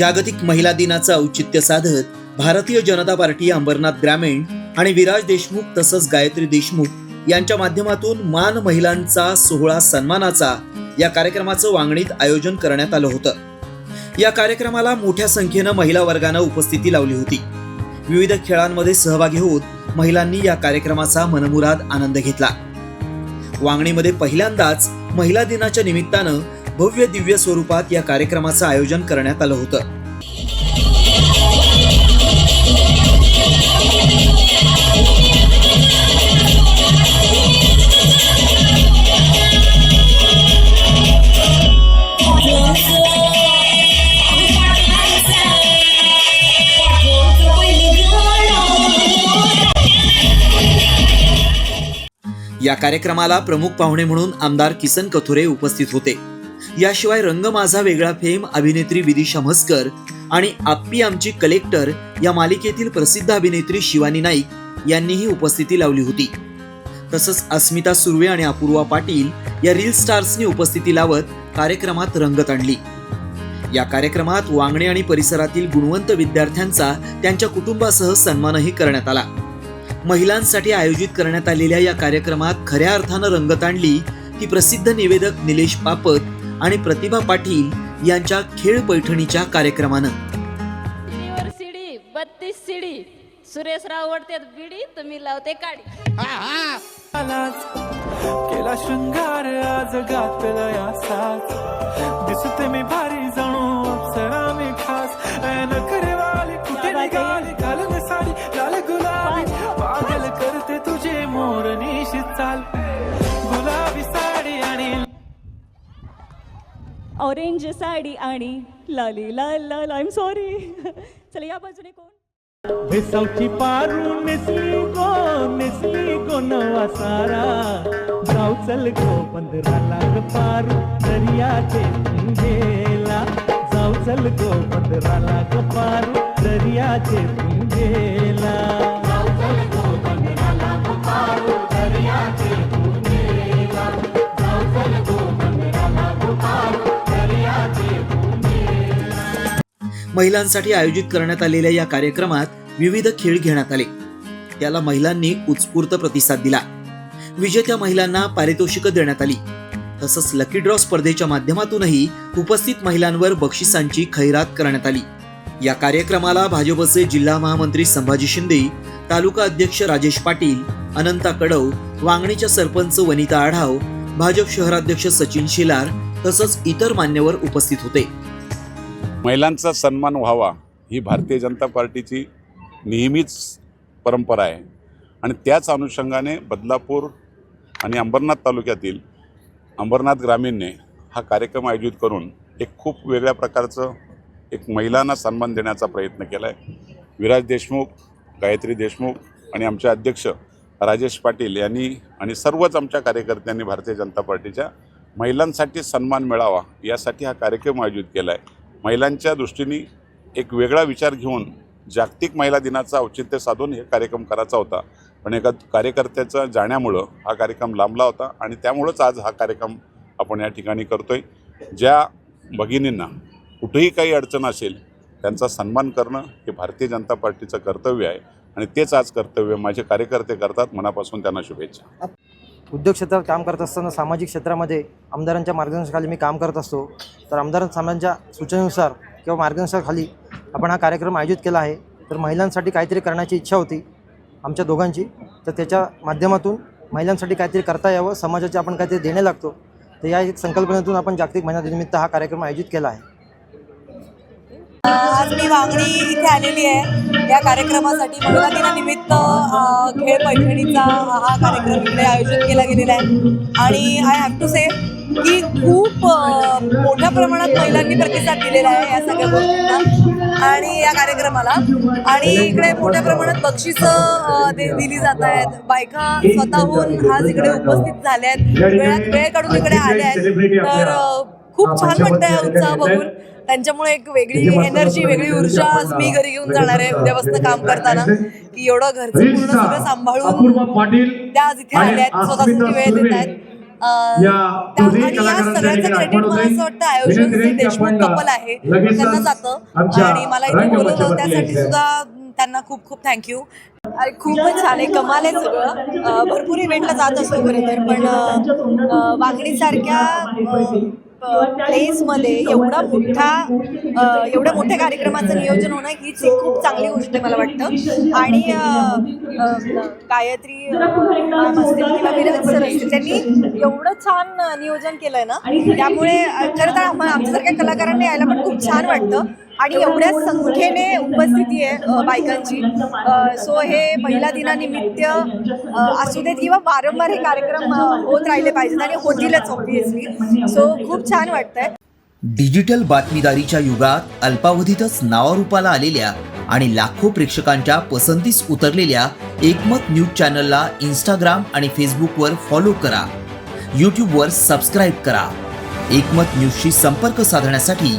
जागतिक महिला दिनाचं औचित्य साधत भारतीय जनता पार्टी अंबरनाथ ग्रामीण आणि विराज देशमुख तसंच गायत्री देशमुख यांच्या माध्यमातून मान महिलांचा सोहळा सन्मानाचा या कार्यक्रमाचं वांगणीत आयोजन करण्यात आलं होतं. या कार्यक्रमाला मोठ्या संख्येनं महिला वर्गानं उपस्थिती लावली होती. विविध खेळांमध्ये सहभागी होत महिलांनी या कार्यक्रमाचा मनमुराद आनंद घेतला. वांगणीमध्ये पहिल्यांदाच महिला दिनाच्या निमित्तानं भव्य दिव्य स्वरूपात या कार्यक्रमाचं आयोजन करण्यात आलं होतं. या कार्यक्रमाला प्रमुख पाहुणे म्हणून आमदार किसन कथुरे उपस्थित होते. याशिवाय रंग माझा वेगळा फेम अभिनेत्री विदिशा म्हस्कर आणि आप्पी आमची कलेक्टर या मालिकेतील प्रसिद्ध अभिनेत्री शिवानी नाईक यांनीही उपस्थिती लावली होती. तसंच अस्मिता सुर्वे आणि अपूर्वा पाटील या रील स्टार्सनी उपस्थिती लावत कार्यक्रमात रंगत आणली. या कार्यक्रमात वांगणे आणि परिसरातील गुणवंत विद्यार्थ्यांचा त्यांच्या कुटुंबासह सन्मानही करण्यात आला. महिलांसाठी आयोजित करण्यात आलेल्या या कार्यक्रमात खऱ्या अर्थानं रंगत आणली ती प्रसिद्ध निवेदक निलेश पापत आणि प्रतिभा पाटील यांच्या खेळ पैठणीच्या कार्यक्रमानं. सीडी बत्तीस सीडी. सुरेशराव ओढतेत बिडी तुम्ही लावते काडी. केला शृंगार आज घातला साज. दिसते मी भारी ऑरेंज साडी आणि लाली लाल लाल आय एम सॉरी चला या बाजूने कोण? भेसावची पारू नेसली गो नेसली गो नवा सारा. जाऊ चल गो पंधरा लाख पारू दर्याचे गेला जाऊ चल गो पंधरा लाख पारू दर्याचे गेला महिलांसाठी आयोजित करण्यात आलेल्या या कार्यक्रमात विविध खेळ घेण्यात आले. त्याला महिलांनी उत्स्फूर्त प्रतिसाद दिला. विजेत्या महिलांना पारितोषिक देण्यात आली. तसंच लकी ड्रॉ स्पर्धेच्या माध्यमातूनही उपस्थित महिलांवर बक्षिसांची खैरात करण्यात आली. या कार्यक्रमाला भाजपचे जिल्हा महामंत्री संभाजी शिंदे तालुका अध्यक्ष राजेश पाटील अनंता कडव वांगणीच्या सरपंच वनिता आढाव भाजप शहराध्यक्ष सचिन शेलार तसंच इतर मान्यवर उपस्थित होते. महिलांचा सन्मान व्हावा ही भारतीय जनता पार्टीची नेहमीच परंपरा आहे. आणि त्याच अनुषंगाने बदलापूर आणि अंबरनाथ तालुक्यातील अंबरनाथ ग्रामीणने हा कार्यक्रम आयोजित करून एक खूप वेगळ्या प्रकारचं एक महिलांना सन्मान देण्याचा प्रयत्न केला आहे विराज देशमुख गायत्री देशमुख आणि आमचे अध्यक्ष राजेश पाटील यांनी आणि सर्वच आमच्या कार्यकर्त्यांनी भारतीय जनता पार्टीच्या महिलांसाठी सन्मान मिळावा यासाठी हा कार्यक्रम आयोजित केला आहे महिलांच्या दृष्टीने एक वेगळा विचार घेऊन जागतिक महिला दिनाचं औचित्य साधून हे कार्यक्रम करायचा होता. पण एका कार्यकर्त्याचं जाण्यामुळं हा कार्यक्रम लांबला होता आणि त्यामुळंच आज हा कार्यक्रम आपण या ठिकाणी करतो आहे ज्या भगिनींना कुठेही काही अडचण असेल त्यांचा सन्मान करणं हे भारतीय जनता पार्टीचं कर्तव्य आहे आणि तेच आज कर्तव्य माझे कार्यकर्ते करतात. मनापासून त्यांना शुभेच्छा. उद्योग क्षेत्रात काम करत असताना सामाजिक क्षेत्रामध्ये आमदारांच्या मार्गदर्शनाखाली मी काम करत असतो. तर आमदार साहेबांच्या सूचनेनुसार किंवा मार्गदर्शनाखाली आपण हा कार्यक्रम आयोजित केला आहे. तर महिलांसाठी काहीतरी करण्याची इच्छा होती आमच्या दोघांची. तर त्याच्या माध्यमातून महिलांसाठी काहीतरी करता यावं समाजाचे आपण काहीतरी देणे लागतो. तर या एक संकल्पनेतून आपण जागतिक महिला हा कार्यक्रम आयोजित केला आहे. आज मी वांगणी इथे आलेली आहे. या कार्यक्रमासाठी महिला दिनानिमित्त खेळ पैठणीचा हा कार्यक्रम इकडे आयोजित केला गेलेला आहे. आणि आय हॅव टू से की खूप मोठ्या प्रमाणात महिलांनी प्रतिसाद दिलेला आहे या सगळ्या गोष्टींना आणि या कार्यक्रमाला. आणि इकडे मोठ्या प्रमाणात बक्षिसं दिली जात आहेत. बायका स्वतःहून आज इकडे उपस्थित झाल्या आहेत. वेळात वेळ काढून इकडे आल्या आहेत. तर खूप छान वाटतं हा उत्साह बघून. त्यांच्यामुळे एक वेगळी एनर्जी वेगळी ऊर्जा आज मी घरी घेऊन जाणार आहे उद्यापासून काम करताना. की एवढं घरचं पूर्ण सगळं सांभाळून त्या आज इथे आल्या आहेत स्वतःसाठी वेळ देत आहेत. सगळ्याचं क्रेडिट मला असं वाटतं आयोजक जे देशमुख कपल आहे त्यांना जातं. आणि मला इथे बोलवलं त्यासाठी सुद्धा त्यांना खूप खूप थँक्यू अरे खूपच छान आहे कमाल आहे सगळं. भरपूर इव्हेंटला जात असतो खरं तर पण वांगणीसारख्या प्लेसमध्ये एवढा मोठा एवढ्या मोठ्या कार्यक्रमाचं नियोजन होणं हीच एक खूप चांगली गोष्ट आहे मला वाटतं. आणि गायत्री अं, मॅम असतील किंवा विराज सर असतील. त्यांनी एवढं छान नियोजन केलंय ना. त्यामुळे खरं तर आम्हाला आमच्यासारख्या कलाकारांनी यायला पण खूप छान वाटतं. आणि एवढ्या संख्येने उपस्थिती आहे बायकांची. सो हे महिला दिनानिमित्त असू देत किंवा वारंवार हे कार्यक्रम होत राहिले पाहिजेत आणि होतीलच ऑब्विसली सो खूप छान वाटतंय. डिजिटल बातमीदारीच्या युगात अल्पावधीतच नावारूपाला आलेल्या आणि लाखो प्रेक्षकांच्या पसंतीस उतरलेल्या एकमत न्यूज चॅनलला इंस्टाग्राम आणि फेसबुकवर फॉलो करा. यूट्यूबवर सबस्क्राईब करा. एकमत न्यूजशी संपर्क साधण्यासाठी